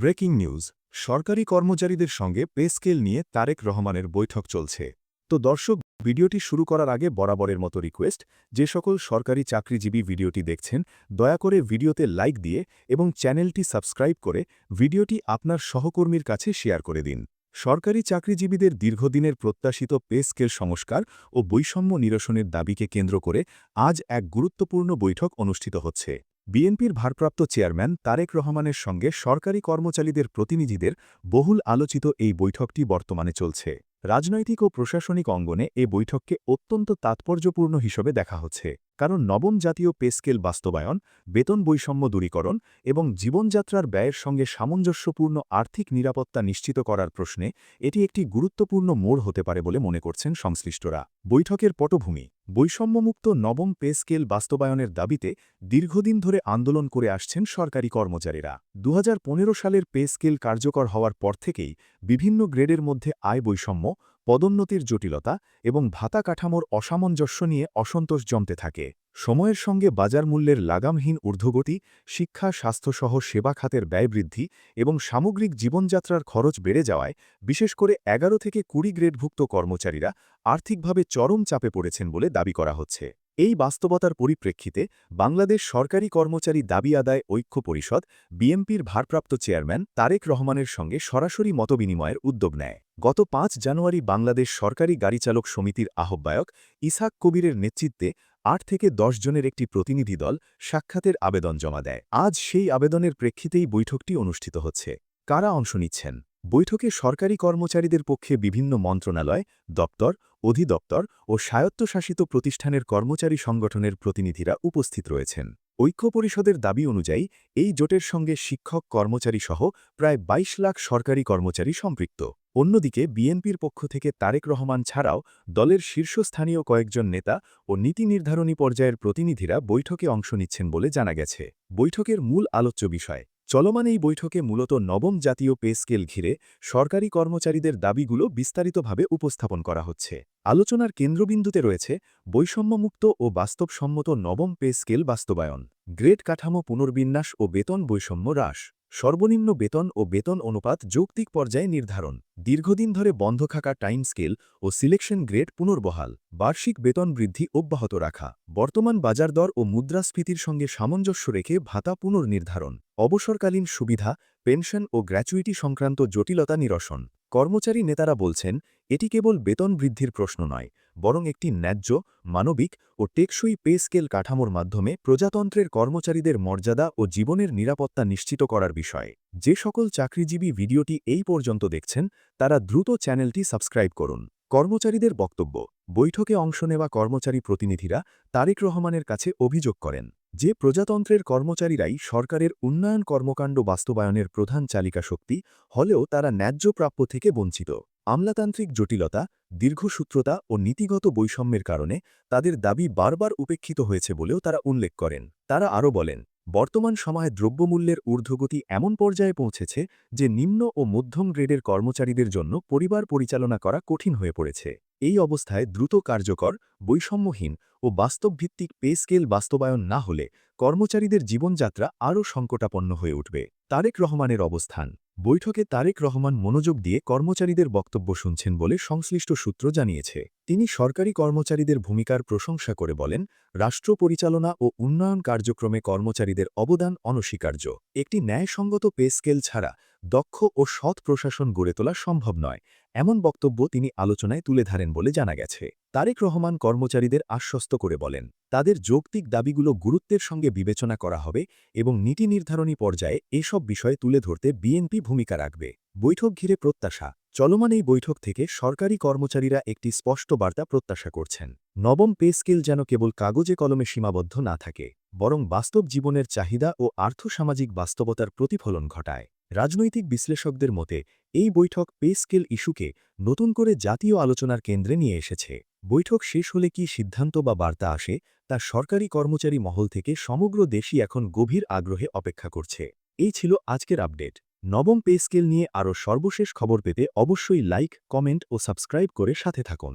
Breaking news, সরকারি কর্মচারীদের সঙ্গে পে স্কেল নিয়ে তারেক রহমানের বৈঠক চলছে। তো দর্শক, ভিডিওটি শুরু করার আগে বরাবরের মতো রিকোয়েস্ট, যে সকল সরকারি চাকরিজীবী ভিডিওটি দেখছেন, দয়া করে ভিডিওতে লাইক দিয়ে এবং চ্যানেলটি সাবস্ক্রাইব করে ভিডিওটি আপনার সহকর্মীর কাছে শেয়ার করে দিন। সরকারি চাকরিজীবীদের দীর্ঘদিনের প্রত্যাশিত পে স্কেল সংস্কার ও বৈষম্য নিরসনের দাবিকে কেন্দ্র করে আজ এক গুরুত্বপূর্ণ বৈঠক অনুষ্ঠিত হচ্ছে। বিএনপির ভারপ্রাপ্ত চেয়ারম্যান তারেক রহমানের সঙ্গে সরকারি কর্মচারীদের প্রতিনিধিদের বহুল আলোচিত এই বৈঠকটি বর্তমানে চলছে। রাজনৈতিক ও প্রশাসনিক অঙ্গনে এ বৈঠককে অত্যন্ত তাৎপর্যপূর্ণ হিসেবে দেখা হচ্ছে। কারণ নবম জাতীয় পে স্কেল বাস্তবায়ন, বেতন বৈষম্য দূরীকরণ এবং জীবনযাত্রার ব্যয়ের সঙ্গে সামঞ্জস্যপূর্ণ আর্থিক নিরাপত্তা নিশ্চিত করার প্রশ্নে এটি একটি গুরুত্বপূর্ণ মোড় হতে পারে বলে মনে করছেন সংশ্লিষ্টরা। বৈঠকের পটভূমি, বৈষম্যমুক্ত নবম পে স্কেল বাস্তবায়নের দাবিতে দীর্ঘদিন ধরে আন্দোলন করে আসছেন সরকারি কর্মচারীরা। দু হাজার পনেরো সালের পে স্কেল কার্যকর হওয়ার পর থেকেই বিভিন্ন গ্রেডের মধ্যে আয় বৈষম্য পদোন্নতির জটিলতা এবং ভাতা কাঠামোর অসামঞ্জস্য নিয়ে অসন্তোষ জমতে থাকে। সময়ের সঙ্গে বাজার মূল্যের লাগামহীন ঊর্ধ্বগতি, শিক্ষা স্বাস্থ্যসহ সেবা খাতের ব্যয় বৃদ্ধি এবং সামগ্রিক জীবনযাত্রার খরচ বেড়ে যাওয়ায় বিশেষ করে এগারো থেকে কুড়ি গ্রেডভুক্ত কর্মচারীরা আর্থিকভাবে চরম চাপে পড়েছেন বলে দাবি করা হচ্ছে। এই বাস্তবতার পরিপ্রেক্ষিতে বাংলাদেশ সরকারি কর্মচারী দাবি আদায় ঐক্য পরিষদ বিএমপির ভারপ্রাপ্ত চেয়ারম্যান তারেক রহমানের সঙ্গে সরাসরি মতবিনিময়ের উদ্যোগ নেয়। গত পাঁচ জানুয়ারি বাংলাদেশ সরকারি গাড়িচালক সমিতির আহ্বায়ক ইসাক কবিরের নেতৃত্বে আট থেকে দশ জনের একটি প্রতিনিধি দল সাক্ষাতের আবেদন জমা দেয়। আজ সেই আবেদনের প্রেক্ষিতেই বৈঠকটি অনুষ্ঠিত হচ্ছে। কারা অংশ নিচ্ছেন? বৈঠকে সরকারি কর্মচারীদের পক্ষে বিভিন্ন মন্ত্রণালয়, দপ্তর, অধিদপ্তর ও স্বায়ত্তশাসিত প্রতিষ্ঠানের কর্মচারী সংগঠনের প্রতিনিধিরা উপস্থিত রয়েছেন। ঐক্য পরিষদের দাবি অনুযায়ী, এই জোটের সঙ্গে শিক্ষক কর্মচারী সহ প্রায় ২২ লাখ সরকারি কর্মচারী সম্পৃক্ত। অন্যদিকে, বিএনপির পক্ষ থেকে তারেক রহমান ছাড়াও দলের শীর্ষস্থানীয় কয়েকজন নেতা ও নীতি নির্ধারণী পর্যায়ের প্রতিনিধিরা বৈঠকে অংশ নিচ্ছেন বলে জানা গেছে। বৈঠকের মূল আলোচ্য বিষয় চলমান এই বৈঠকে মূলত নবম জাতীয় পে স্কেল ঘিরে সরকারি কর্মচারীদের দাবিগুলো বিস্তারিতভাবে উপস্থাপন করা হচ্ছে। আলোচনার কেন্দ্রবিন্দুতে রয়েছে বৈষম্যমুক্ত ও বাস্তবসম্মত নবম পে স্কেল বাস্তবায়ন, গ্রেড কাঠামো পুনর্বিন্যাস ও বেতন বৈষম্য হ্রাস। সর্বনিম্ন বেতন ও বেতন অনুপাত যৌক্তিক পর্যায়ে নির্ধারণ। দীর্ঘদিন ধরে বন্ধ থাকা টাইম স্কেল ও সিলেকশন গ্রেড পুনর্বহাল। বার্ষিক বেতন বৃদ্ধি অব্যাহত রাখা। বর্তমান বাজার দর ও মুদ্রাস্ফীতির সঙ্গে সামঞ্জস্য রেখে ভাতা পুনর্নির্ধারণ। অবসরকালীন সুবিধা, পেনশন ও গ্র্যাচুইটি সংক্রান্ত জটিলতা নিরসন। কর্মচারী নেতারা বলছেন এটি কেবল বেতন বৃদ্ধির প্রশ্ন নয়, বরং একটি ন্যায্য, মানবিক ও টেকসই পে স্কেল কাঠামোর মাধ্যমে প্রজাতন্ত্রের কর্মচারীদের মর্যাদা ও জীবনের নিরাপত্তা নিশ্চিত করার বিষয়ে। যে সকল চাকরিজীবী ভিডিওটি এই পর্যন্ত দেখছেন, তারা দ্রুত চ্যানেলটি সাবস্ক্রাইব করুন। কর্মচারীদের বক্তব্য, বৈঠকে অংশ নেওয়া কর্মচারী প্রতিনিধিরা তারেক রহমানের কাছে অভিযোগ করেন, যে প্রজাতন্ত্রের কর্মচারীরাই সরকারের উন্নয়ন কর্মকাণ্ড বাস্তবায়নের প্রধান চালিকা শক্তি হলেও তারা ন্যায্য প্রাপ্য থেকে বঞ্চিত। আমলাতান্ত্রিক জটিলতা, দীর্ঘসূত্রতা ও নীতিগত বৈষম্যের কারণে তাদের দাবি বারবার উপেক্ষিত হয়েছে বলেও তারা উল্লেখ করেন। তারা আরও বলেন, বর্তমান সময়ে দ্রব্যমূল্যের ঊর্ধ্বগতি এমন পর্যায়ে পৌঁছেছে যে নিম্ন ও মধ্যম গ্রেডের কর্মচারীদের জন্য পরিবার পরিচালনা করা কঠিন হয়ে পড়েছে। এই অবস্থায় দ্রুত কার্যকর, বৈষম্যহীন ও বাস্তবভিত্তিক পে স্কেল বাস্তবায়ন না হলে কর্মচারীদের জীবনযাত্রা আরও সংকটাপন্ন হয়ে উঠবে। তারেক রহমানের অবস্থান বৈঠকে তারেক রহমান মনোযোগ দিয়ে কর্মচারীদের বক্তব্য শুনছেন বলে সংশ্লিষ্ট সূত্র জানিয়েছে। তিনি সরকারি কর্মচারীদের ভূমিকার প্রশংসা করে বলেন, রাষ্ট্র পরিচালনা ও উন্নয়ন কার্যক্রমে কর্মচারীদের অবদান অনস্বীকার্য। একটি ন্যায়সঙ্গত পে স্কেল ছাড়া দক্ষ ও সৎ প্রশাসন গড়ে তোলা সম্ভব নয়। এমন বক্তব্য তিনি আলোচনায় তুলে ধরেন বলে জানা গেছে। তারেক রহমান কর্মচারীদের আশ্বস্ত করে বলেন, তাদের যৌক্তিক দাবিগুলো গুরুত্বের সঙ্গে বিবেচনা করা হবে এবং নীতি নির্ধারণী পর্যায়ে এসব বিষয়ে তুলে ধরতে বিএনপি ভূমিকা রাখবে। বৈঠক ঘিরে প্রত্যাশা, চলমান এই বৈঠক থেকে সরকারি কর্মচারীরা একটি স্পষ্ট বার্তা প্রত্যাশা করছেন। নবম পে স্কেল যেন কেবল কাগজে কলমে সীমাবদ্ধ না থাকে, বরং বাস্তব জীবনের চাহিদা ও আর্থসামাজিক বাস্তবতার প্রতিফলন ঘটায়। রাজনৈতিক বিশ্লেষকদের মতে, এই বৈঠক পে স্কেল ইস্যুকে নতুন করে জাতীয় আলোচনার কেন্দ্রে নিয়ে এসেছে। বৈঠক শেষ হলে কি সিদ্ধান্ত বা বার্তা আসে, তা সরকারি কর্মচারী মহল থেকে সমগ্র দেশই এখন গভীর আগ্রহে অপেক্ষা করছে। এই ছিল আজকের আপডেট। নবম পে স্কেল নিয়ে আরও সর্বশেষ খবর পেতে অবশ্যই লাইক, কমেন্ট ও সাবস্ক্রাইব করে সাথে থাকুন।